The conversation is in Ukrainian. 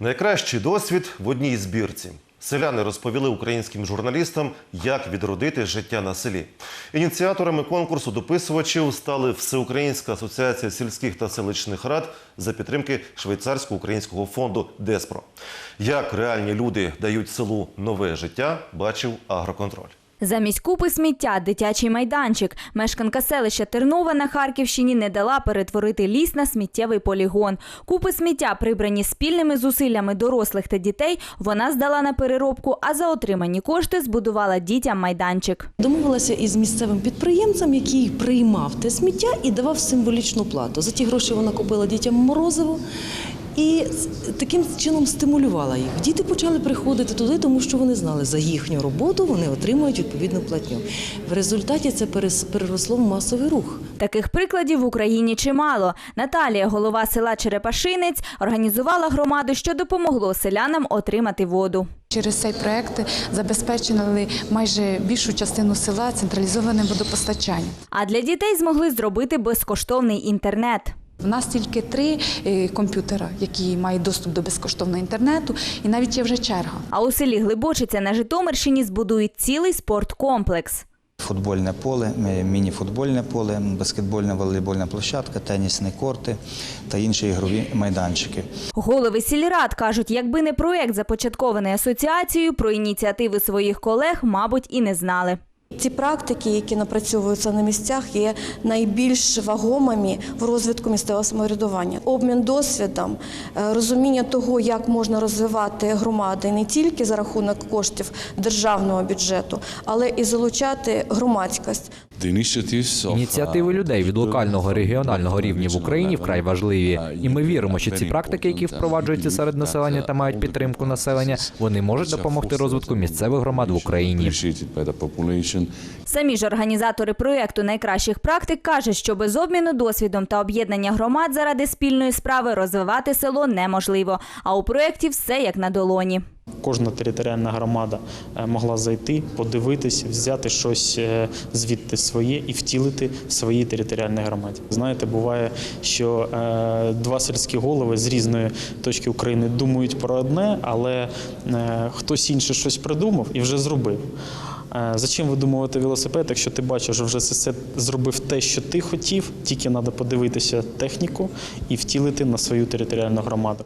Найкращий досвід в одній збірці. Селяни розповіли українським журналістам, як відродити життя на селі. Ініціаторами конкурсу дописувачів стали Всеукраїнська асоціація сільських та селищних рад за підтримки швейцарсько-українського фонду Деспро. Як реальні люди дають селу нове життя, бачив агроконтроль. Замість купи сміття дитячий майданчик. Мешканка селища Тернова на Харківщині не дала перетворити ліс на сміттєвий полігон. Купи сміття, прибрані спільними зусиллями дорослих та дітей, вона здала на переробку, а за отримані кошти збудувала дітям майданчик. Домовилася із місцевим підприємцем, який приймав те сміття і давав символічну плату. За ті гроші вона купила дітям морозиво. І таким чином стимулювала їх. Діти почали приходити туди, тому що вони знали за їхню роботу, вони отримують відповідну платню. В результаті це переросло в масовий рух. Таких прикладів в Україні чимало. Наталія, голова села Черепашинець, організувала громаду, що допомогло селянам отримати воду. Через цей проект забезпечили майже більшу частину села централізованим водопостачанням. А для дітей змогли зробити безкоштовний інтернет. В нас тільки три е, комп'ютера, які мають доступ до безкоштовного інтернету, і навіть є вже черга. А у селі Глибочиця на Житомирщині збудують цілий спорткомплекс. Футбольне поле, міні-футбольне поле, баскетбольна волейбольна площадка, тенісні корти та інші ігрові майданчики. Голови сільрад кажуть, якби не проект, започаткований асоціацією, про ініціативи своїх колег, мабуть, і не знали. Ці практики, які напрацьовуються на місцях, є найбільш вагомими в розвитку місцевого самоврядування. Обмін досвідом, е, розуміння того, як можна розвивати громади не тільки за рахунок коштів державного бюджету, але і залучати громадськість. Ініціативи людей від локального регіонального рівня в Україні вкрай важливі, і ми віримо, що ці практики, які впроваджуються серед населення та мають підтримку населення, вони можуть допомогти розвитку місцевих громад в Україні. Самі ж організатори проєкту найкращих практик кажуть, що без обміну досвідом та об'єднання громад заради спільної справи розвивати село неможливо. А у проєкті все як на долоні. Кожна територіальна громада е, могла зайти, подивитись, взяти щось е, звідти своє і втілити в своїй територіальній громаді. Знаєте, буває, що е, два сільські голови з різної точки України думають про одне, але хтось інший щось придумав і вже зробив. Зачем видумувати велосипед, якщо ти бачиш, що вже все зробив те, що ти хотів, тільки треба подивитися техніку і втілити на свою територіальну громаду.